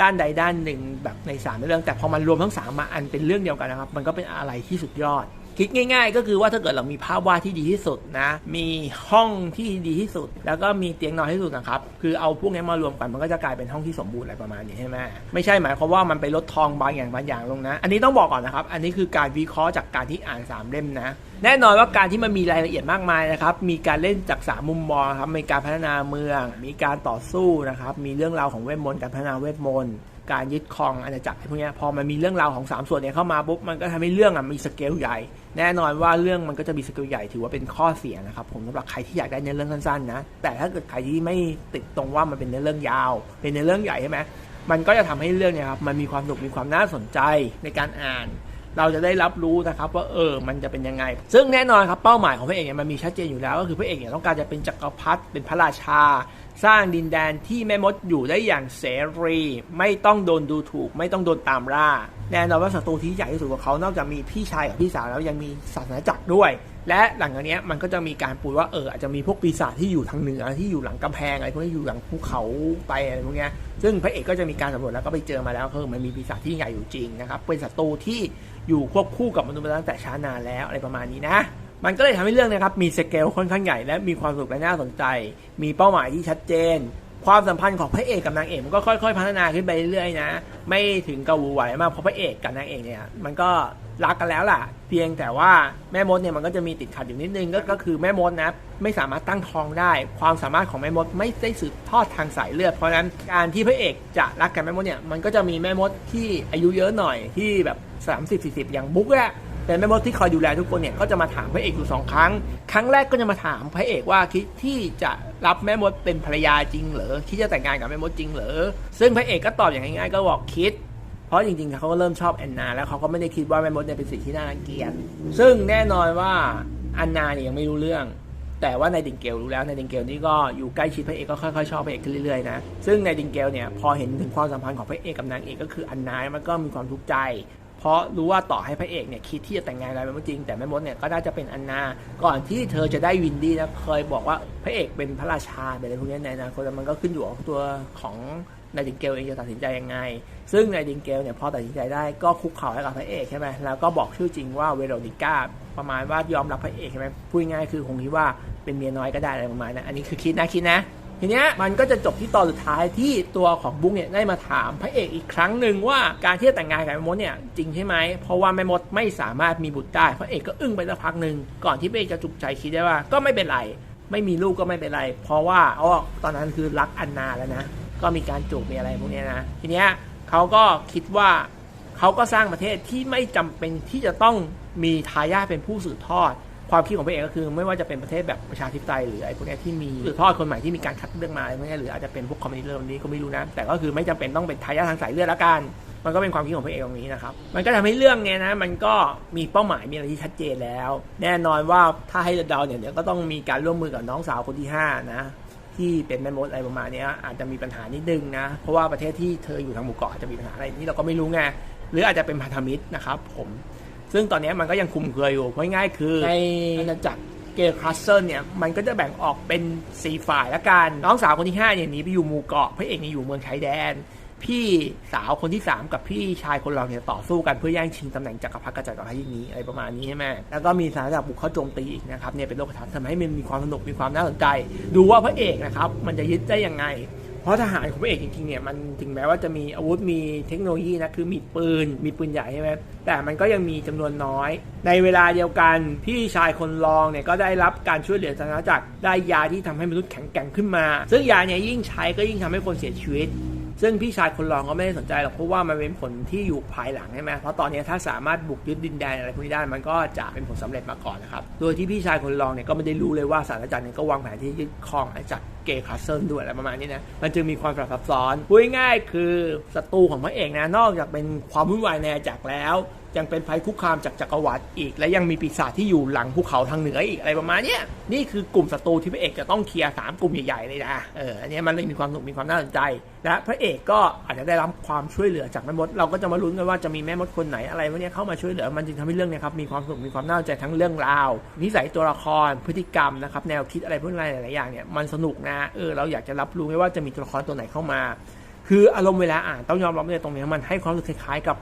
ด้านใดด้านหนึ่งแบบในสามเรื่องแต่พอมันรวมทั้งสามมาอันเป็นเรื่องเดียวกันนะครับ มันก็เป็นอะไรที่สุดยอด คิดง่าย ๆ ก็คือว่าถ้าเกิดเรามีภาพวาดที่ดีที่สุดนะ มีห้องที่ดีที่สุด แล้วก็มีเตียงนอนที่สุดนะครับ คือเอาพวกนี้มารวมกันมันก็จะกลายเป็นห้องที่สมบูรณ์อะไรประมาณนี้ใช่ไหมไม่ใช่หมายความว่ามันไปลดทองบางอย่างบางอย่างลงนะ อันนี้ต้องบอกก่อนนะครับ อันนี้คือการวิเคราะห์จากการที่อ่านสามเล่มนะ แน่นอนว่าการที่มันมีรายละเอียดมากมายนะครับ มีการเล่นจากสามมุมมองครับ มีการพัฒนาเมือง มีการต่อสู้นะครับ มีเรื่องราวของเวทมนต์ การพัฒนาเวทมนต์ การยึดครองอาณาจักรพวกนี้พอมันมีเรื่องราวของ 3 ส่วนเนี้ยเข้ามาปุ๊บมันก็ทำให้เรื่องอะมีสเกลใหญ่ แน่นอนว่าเรื่องมันก็จะมีสเกลใหญ่ถือว่าเป็นข้อเสียนะครับผมสำหรับใครที่อยากได้เนื้อเรื่องสั้นๆนะแต่ถ้าเกิดใครที่ไม่ติดตรงว่ามันเป็นเนื้อเรื่องยาว เป็นเนื้อเรื่องใหญ่ใช่ไหมมันก็จะทำให้เรื่องเนี่ยครับมันมีความสนุกมีความน่าสนใจในการอ่านเราจะได้รับรู้นะครับว่าเออ มันจะเป็นยังไง ซึ่งแน่นอนครับเป้าหมายของพระเอกเนี่ยมันมีชัดเจนอยู่แล้ว ก็คือพระเอกเนี่ยต้องการจะเป็นจักรพรรดิเป็นพระราชา สร้างดินแดนที่แม่มดอยู่ได้อย่างเสรี ไม่ต้องโดนดูถูก ไม่ต้องโดนตามล่า แน่นอนว่าศัตรูที่ใหญ่ที่สุดของเขานอกจากมีพี่ชายกับพี่สาวแล้วยังมีศาสนาจักรด้วย และหลังจากเนี้ยมันก็จะมีการปูว่าเอออาจจะมีพวกปีศาจที่อยู่ทางเหนือที่อยู่หลังกำแพงอะไรพวกนี้อยู่หลังภูเขาไปอะไรพวกนี้ซึ่งพระเอกก็จะมีการสำรวจแล้วก็ไปเจอมาแล้วคือมันมีปีศาจที่ใหญ่อยู่จริงนะครับเป็นศัตรูที่อยู่ควบคู่กับมนุษย์มาตั้งแต่ช้านานแล้วอะไรประมาณนี้นะ มันก็เลยทำให้เรื่องนะครับมีสเกลค่อนข้างใหญ่และมีความสนุกและน่าสนใจ มีเป้าหมายที่ชัดเจน ความสัมพันธ์ของพระเอกกับนางเอกมันก็ค่อย ๆ พัฒนาขึ้นไปเรื่อยๆนะ ไม่ถึงกับหวือไหวมากเพราะพระเอกกับนางเอกเนี่ยมันก็รักกันแล้วล่ะ เพียงแต่ว่าแม่มดเนี่ยมันก็จะมีติดขัดอยู่นิดนึงก็ก็คือแม่มดนะไม่สามารถตั้งท้องได้ ความสามารถของแม่มดไม่ได้สืบทอดทางสายเลือด เพราะฉะนั้นการที่พระเอกจะรักกับแม่มดเนี่ยมันก็จะมีแม่มดที่อายุเยอะหน่อยที่แบบ 30-40 อย่างบุ๊กอะ เป็นแม่มดที่คอยดูแลทุกคนเนี่ยก็จะมาถามพระเอกอยู่สองครั้ง ครั้งแรกก็จะมาถามพระเอกว่าคิดที่จะรับแม่มดเป็นภรรยาจริงเหรอคิดจะแต่งงานกับแม่มดจริงเหรอซึ่งพระเอกก็ตอบอย่างง่ายๆก็บอกคิดเพราะจริงๆเขาก็เริ่มชอบแอนนา แล้วเขาก็ไม่ได้คิดว่าแม่มดเนี่ยเป็นสิ่งที่น่ารังเกียจซึ่งแน่นอนว่าแอนนาเนี่ยยังไม่รู้เรื่อง แต่ว่าในดิงเกลรู้แล้วในดิงเกลนี่ก็อยู่ใกล้ชิดพระเอกก็ค่อยๆชอบพระเอกขึ้นเรื่อยๆนะซึ่งในดิงเกลเนี่ยพอเห็นถึงความสัมพันธ์ของพระเอกกับนางเอกก็คืออันนามันก็มีความทุกข์ใจ เพราะรู้ว่าต่อให้พระเอกเนี่ยคิดที่จะแต่งงานอะไรมันจริง แต่แม่มดเนี่ยก็น่าจะเป็นอันนา ก่อนที่เธอจะได้วินดี้นะเคยบอกว่าพระเอกเป็นพระราชาอะไรพวกนี้ในอนาคตมันก็ขึ้นอยู่กับตัวของนายดิงเกลเองจะตัดสินใจยังไง ซึ่งนายดิงเกลเนี่ยพอตัดสินใจได้ก็คุกเข่าให้กับพระเอกใช่ไหมแล้วก็บอกชื่อจริงว่าเวโรนิก้าประมาณว่ายอมรับพระเอกใช่ไหมพูดง่ายคือคงคิดว่าเป็นเมียน้อยก็ได้อะไรประมาณนั้นอันนี้คือคิดนะคิดนะ ทีเนี้ยมันก็จะจบที่ตอนสุดท้ายที่ตัวของบุ๊กเนี่ยได้มาถามพระเอกอีกครั้งหนึ่งว่าการที่จะแต่งงานกับแม่มดเนี่ยจริงใช่ไหมเพราะว่าแม่มดไม่สามารถมีบุตรได้พระเอกก็อึ้งไปสักพักหนึ่งก่อนที่พระเอกจะจุกใจคิดได้ว่าก็ไม่เป็นไรไม่มีลูกก็ไม่เป็นไร เพราะว่าอ๋อตอนนั้นคือรักอันนาแล้วนะ ก็มีการจูบมีอะไรพวกเนี้ยนะ ทีเนี้ยเขาก็คิดว่าเขาก็สร้างประเทศที่ไม่จำเป็นที่จะต้องมีทายาทเป็นผู้สืบทอด ความคิดของพระเอกก็คือ ไม่ว่าจะเป็นประเทศแบบประชาธิปไตยหรือไอะไรพวกนี้ที่มีสืบทอดคนใหม่ที่มีการคัดเลือกมาอะไรพวกเนี้ยหรืออาจจะเป็นพวกคอมมิวนิสต์เรื่องนี้ก็ไม่รู้นะแต่ก็คือไม่จำเป็นต้องเป็นทายาททางสายเลือดละกัน มันก็เป็นความคิดของพระเอกตรงนี้นะครับมันก็ทำให้เรื่องเนี้ยนะมันก็มีเป้าหมายมีอะไรที่ชัดเจนแล้ว แน่นอนว่าถ้าให้เดาเนี่ยเดี๋ยวก็ต้องมีการร่วมมือกับน้องสาวคนที่ห้านะที่เป็นแม่มดอะไรประมาณนี้อาจจะมีปัญหานิดนึงนะ เพราะว่าประเทศที่เธออยู่ทางหมู่เกาะอาจจะมีปัญหาอะไรนี่เราก็ไม่รู้ไงหรืออาจจะเป็นพันธมิตรนะครับผม ซึ่งตอนนี้มันก็ยังคุมเครืออยู่เพราะง่ายคือในอาณาจักรเกลคลัสเซิลเนี่ยมันก็จะแบ่งออกเป็นสีฝ่ายละกันน้องสาวคนที่5เนี่ยหนีไปอยู่หมู่เกาะพระเอกเนี่ยอยู่เมืองชายแดน พี่สาวคนที่ 3 กับพี่ชายคนเราเนี่ยต่อสู้กันเพื่อแย่งชิงตำแหน่งจักรพรรดิกบจักรพรรดินี้อะไรประมาณนี้ใช่ไหมแล้วก็มีสารจักรบุกเข้าโจมตีอีกนะครับเนี่ยเป็นโลกทัศน์ทำให้มันมีความสนุกมีความน่าสนใจ ดูว่าพระเอกนะครับมันจะยึดได้ยังไง เพราะทหารของพระเอกจริงๆเนี่ยมันถึงแม้ว่าจะมีอาวุธมีเทคโนโลยีนะคือมีปืน มีปืนใหญ่ใช่ไหมแต่มันก็ยังมีจำนวนน้อย ในเวลาเดียวกันพี่ชายคนรองเนี่ยก็ได้รับการช่วยเหลือจากอาณาจักรได้ยาที่ทำให้มนุษย์แข็งแกร่งขึ้นมา ซึ่งยาเนี่ยยิ่งใช้ก็ยิ่งทำให้คนเสียชีวิตซึ่งพี่ชายคนรองก็ไม่ได้สนใจหรอกเพราะว่ามันเป็นผลที่อยู่ภายหลังใช่ไหมเพราะตอนนี้ถ้าสามารถบุกยึดดินแดนอะไรพวกนี้ได้มันก็จะเป็นผลสำเร็จมาก่อนนะครับ โดยที่พี่ชายคนรองเนี่ยก็ไม่ได้รู้เลยว่าศาราจารเนี่ยก็วางแผนที่ยึดครองอาณาจักร เกย์คาสเซิลด้วยอะไรประมาณนี้นะ มันจึงมีความสลับซับซ้อนพูดง่ายคือศัตรูของพระเอกนะนอกจากเป็นความวุ่นวายในอาณาจักรแล้ว ยังเป็นภัยคุกคามจากจักรวรรดิอีก และยังมีปีศาจที่อยู่หลังภูเขาทางเหนืออีกอะไรประมาณนี้นี่คือกลุ่มศัตรูที่พระเอกจะต้องเคลียร์สามกลุ่มใหญ่ๆเลยนะเอออันนี้มันเลยมีความสนุกมีความน่าสนใจ และพระเอกก็อาจจะได้รับความช่วยเหลือจากแม่มดเราก็จะมาลุ้นกันว่าจะมีแม่มดคนไหนอะไรวะเนี้ยเข้ามาช่วยเหลือมันจึงทำให้เรื่องเนี้ยครับมีความสนุกมีความน่าสนใจทั้งเรื่องราวนิสัยตัวละครพฤติกรรมนะครับแนวคิดอะไรพวกนี้หลายๆอย่างเนี่ยมันสนุกนะเออเราอยากจะรับรู้ไม่ว่าจะมีตัวละครตัวไหนเข้ามา คืออารมณ์เวลาอ่านต้องยอมรับเลยตรงนี้มันให้ความรู้สึกคล้ายๆกับ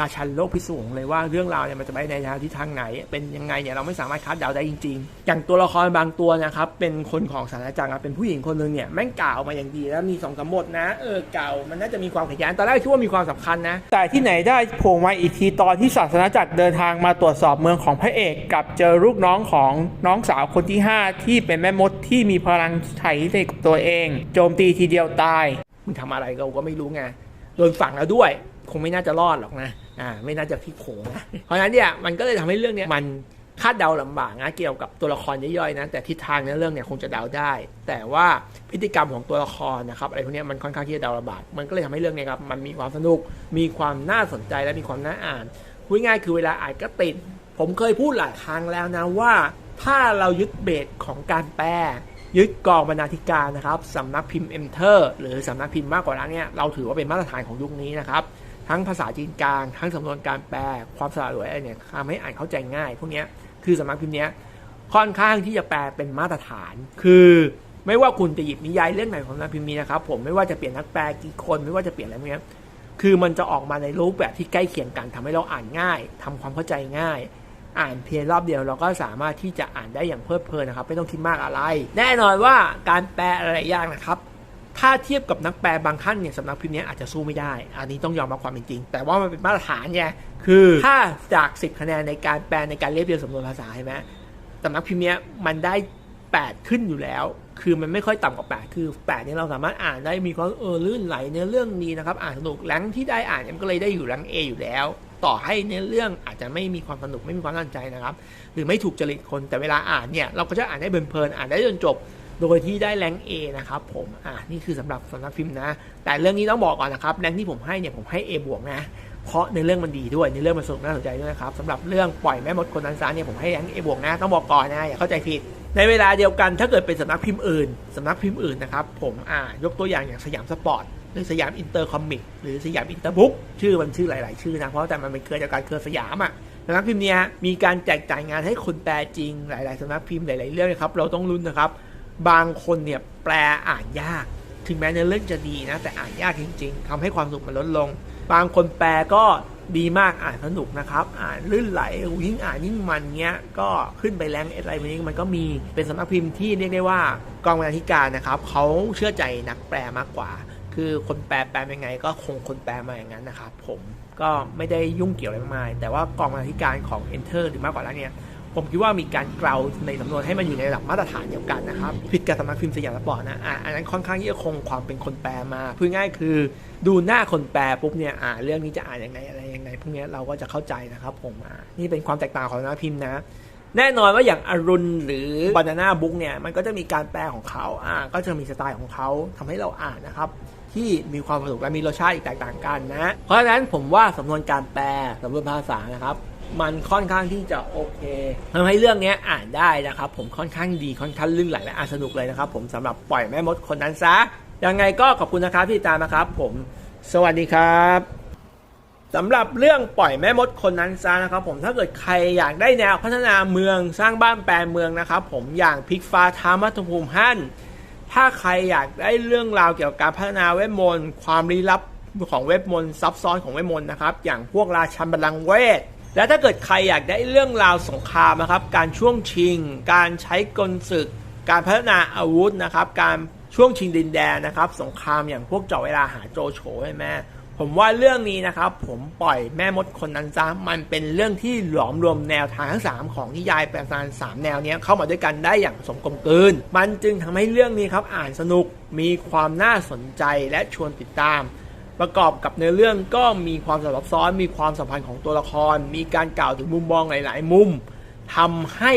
ราชันโลกพิศวงเลยว่าเรื่องราวเนี่ยมันจะไปในทางทิศทางไหน เป็นยังไงเนี่ยเราไม่สามารถคาดเดาได้จริง ๆ อย่างตัวละครบางตัวนะครับเป็นคนของศาสนาจักรเป็นผู้หญิงคนหนึ่งเนี่ยแม่งกล่าวมาอย่างดีแล้วมีสองสมบทนะเออเก่ามันน่าจะมีความขัดแย้งตอนแรกคิดว่ามีความสำคัญนะ แต่ที่ไหนได้โผล่มาอีกทีตอนที่ศาสนาจักรเดินทางมาตรวจสอบเมืองของพระเอกกับเจอลูกน้องของน้องสาวคนที่ห้าที่เป็นแม่มดที่มีพลังไถ่ในกับตัวเอง โจมตีทีเดียวตายมึงทำอะไรเราก็ไม่รู้ไงโดนฝังแล้วด้วย คงไม่น่าจะรอดหรอกนะ อ่าไม่น่าจะพลิกโผงนะเพราะฉะนั้นเนี่ยมันก็เลยทำให้เรื่องเนี้ยมันคาดเดาลำบากนะเกี่ยวกับตัวละครย่อยๆนะแต่ทิศทางในเรื่องเนี่ยคงจะเดาได้ แต่ว่าพฤติกรรมของตัวละครนะครับอะไรพวกนี้มันค่อนข้างที่จะเดาลำบากมันก็เลยทำให้เรื่องเนี้ยครับมันมีความสนุก มีความน่าสนใจและมีความน่าอ่านพูดง่ายคือเวลาอ่านก็ติด ผมเคยพูดหลายครั้งแล้วนะว่า ถ้าเรายึดเบสของการแปลยึดกองบรรณาธิการนะครับสำนักพิมพ์เอ็มเทอร์หรือสำนักพิมพ์มากกว่านั้นเนี่ยเราถือว่าเป็นมาตรฐานของยุคนี้นะครับ ทั้งภาษาจีนกลาง ทั้งสำนวนการแปลความสละหลวยอะไรเนี่ยทำให้อ่านเข้าใจง่าย พวกนี้คือสำนักพิมพ์เนี้ยค่อนข้างที่จะแปลเป็นมาตรฐาน คือไม่ว่าคุณจะหยิบนิยายเรื่องไหนของสำนักพิมพ์นี้นะครับผมไม่ว่าจะเปลี่ยนนักแปลกี่คนไม่ว่าจะเปลี่ยนอะไรพวกนี้คือมันจะออกมาในรูปแบบที่ใกล้เคียงกันทำให้เราอ่านง่ายทำความเข้าใจง่าย อ่านเพียงรอบเดียวเราก็สามารถที่จะอ่านได้อย่างเพลิดเพลินนะครับ ไม่ต้องคิดมากอะไร แน่นอนว่าการแปลอะไรยากนะครับ ถ้าเทียบกับนักแปลบางท่านเนี่ยสำนักพิมพ์นี้อาจจะสู้ไม่ได้ อันนี้ต้องยอมรับความเป็นจริง แต่ว่ามันเป็นมาตรฐานไงคือถ้าจาก 10 คะแนนในการแปลในการเรียบเรียงสำนวนภาษาใช่ไหมสำนักพิมพ์นี้มันได้ 8 ขึ้นอยู่แล้ว คือมันไม่ค่อยต่ำกว่า 8 คือ 8 นี่ยเราสามารถอ่านได้มีความเออลื่นไหลเนื้อเรื่องดีนะครับ อ่านสนุกแรงที่ได้อ่านมันก็เลยได้อยู่แรงเออยู่แล้ว ต่อให้เนื้อเรื่องอาจจะไม่มีความสนุกไม่มีความน่าสนใจนะครับ หรือไม่ถูกจริตคนแต่เวลาอ่านเนี่ยเราก็จะอ่านได้เพลินๆอ่านได้จนจบ โดยที่ได้แรงเอนะครับผมอ่านี่คือสำหรับสำนักพิมพ์นะ แต่เรื่องนี้ต้องบอกก่อนนะครับแรงที่ผมให้เนี่ยผมให้ A บวกนะเพราะในเรื่องมันดีด้วยในเรื่องมันสนุกน่าสนใจด้วยนะครับสำหรับเรื่องปล่อยแม่มดคนนั้นซะเนี่ยผมให้แรงเอบวกนะต้องบอกก่อนนะอย่าเข้าใจผิด ในเวลาเดียวกันถ้าเกิดเป็นสำนักพิมพ์อื่นสำนักพิมพ์อื่นนะครับผมอ่ายกตัวอย่างอย่างสยามสปอร์ตหรือสยามอินเตอร์คอมิกหรือสยามอินเตอร์บุ๊กชื่อมันชื่อหลาย ๆ ชื่อนะเพราะแต่มันเป็นเครือเดียวกันเครือสยามอะสำนักพิมพ์เนี้ยมีการแจกจ่ายงานให้คนแปลจริงหลาย ๆสำนักพิมพ์หลาย ๆ เรื่องนะครับเราต้องลุ้นนะครับ บางคนเนี่ยแปลอ่านยาก ถึงแม้เนื้อเรื่องจะดีนะ แต่อ่านยากจริง ๆทำให้ความสนุกมันลดลง บางคนแปลก็ดีมากอ่านสนุกนะครับ อ่านลื่นไหลยิ่งอ่านยิ่งมันเงี้ยก็ขึ้นไปแรงอะไรแบบนี้มันก็มีเป็นสำนักพิมพ์ที่เรียกได้ว่ากองบรรณาธิการนะครับเขาเชื่อใจนักแปลมากกว่า คือคนแปลแปลยังไง ก็คงคนแปลมาอย่างนั้นนะครับ ผมก็ไม่ได้ยุ่งเกี่ยวอะไรมากมายแต่ว่ากองบรรณาธิการของ Enter หรือมากกว่านั้นเนี่ย ผมคิดว่ามีการเกลาในสำนวนให้มันอยู่ในระดับมาตรฐานเดียวกันนะครับ ผิดกับสำนักพิมพ์สยามสปอร์ตนะอะอันนั้นค่อนข้างที่จะคงความเป็นคนแปลมาพูดง่ายคือ ดูหน้าคนแปลปุ๊บเนี่ยอ่าเรื่องนี้จะอ่านยังไงอะไรยังไงพวกนี้เราก็จะเข้าใจนะครับผมอ่านี่เป็นความแตกต่างของสำนักพิมพ์นะแน่นอนว่าอย่างอรุณหรือบานาน่าบุ๊กเนี่ยมันก็จะมีการแปลของเขาอ่าก็จะมีสไตล์ของเขาทำให้เราอ่านนะครับที่มีความสนุกและมีรสชาติอีกแตกต่างกันนะ เพราะฉะนั้นผมว่าสำนวนการแปลสำนวนภาษานะครับ มันค่อนข้างที่จะโอเคทำให้เรื่องนี้อ่านได้นะครับ ผมค่อนข้างดีค่อนข้างลื่นไหลและอ่านสนุกเลยนะครับ ผมสำหรับปล่อยแม่มดคนนั้นซะยังไงก็ขอบคุณนะครับที่ตามนะครับ ผม สวัสดีครับสำหรับเรื่องปล่อยแม่มดคนนั้นซะนะครับ ผมถ้าเกิดใครอยากได้แนวพัฒนาเมืองสร้างบ้านแปลเมืองนะครับ ผมอย่างพิกฟ้าทามัตภูมิฮั่นถ้าใครอยากได้เรื่องราวเกี่ยวกับการพัฒนาเวทมนต์ความลี้ลับของเวทมนต์ซับซ้อนของเวทมนต์นะครับ อย่างพวกราชันบัลลังก์เวท และถ้าเกิดใครอยากได้เรื่องราวสงครามนะครับ การช่วงชิง การใช้กลศึก การพัฒนาอาวุธนะครับ การช่วงชิงดินแดนนะครับ สงครามอย่างพวกเจาะเวลาหาโจโฉใช่ไหมผมว่าเรื่องนี้นะครับ ผมปล่อยแม่มดคนนั้นซะมันเป็นเรื่องที่หลอมรวมแนวทางทั้งสามของนิยายแปลสารสามแนวนี้เข้ามาด้วยกันได้อย่างสมกลมกลืน มันจึงทำให้เรื่องนี้ครับอ่านสนุกมีความน่าสนใจและชวนติดตาม ประกอบกับเนื้อเรื่องก็มีความซับซ้อนมีความสัมพันธ์ของตัวละคร มีการกล่าวถึงมุมมองหลาย ๆ มุมทำให้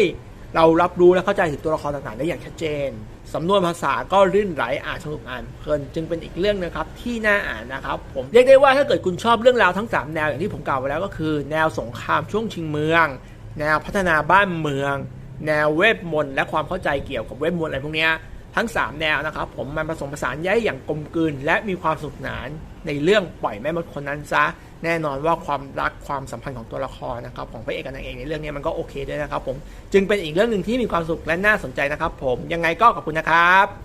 เรารับรู้และเข้าใจถึงตัวละครต่าง ๆ ได้อย่างชัดเจน สำนวนภาษาก็รื่นไหลอ่านสนุกอ่านเพลินจึงเป็นอีกเรื่องนะครับที่น่าอ่านนะครับ ผมเรียกได้ว่าถ้าเกิดคุณชอบเรื่องราวทั้ง 3 แนวอย่างที่ผมกล่าวไว้แล้วก็คือ แนวสงครามช่วงชิงเมือง แนวพัฒนาบ้านเมือง แนวเวทมนต์และความเข้าใจเกี่ยวกับเวทมนต์อะไรพวกเนี้ย ทั้ง 3 แนวนะครับผมมันผสมผสานย้ายอย่างกลมกลืน และมีความสนุกสนานในเรื่องปล่อยแม่มดคนนั้นซะ แน่นอนว่าความรักความสัมพันธ์ของตัวละครนะครับของพระเอกกับนางเอกในเรื่องนี้มันก็โอเคด้วยนะครับผมจึงเป็นอีกเรื่องหนึ่งที่มีความสุขและน่าสนใจนะครับผมยังไงก็ขอบคุณนะครับ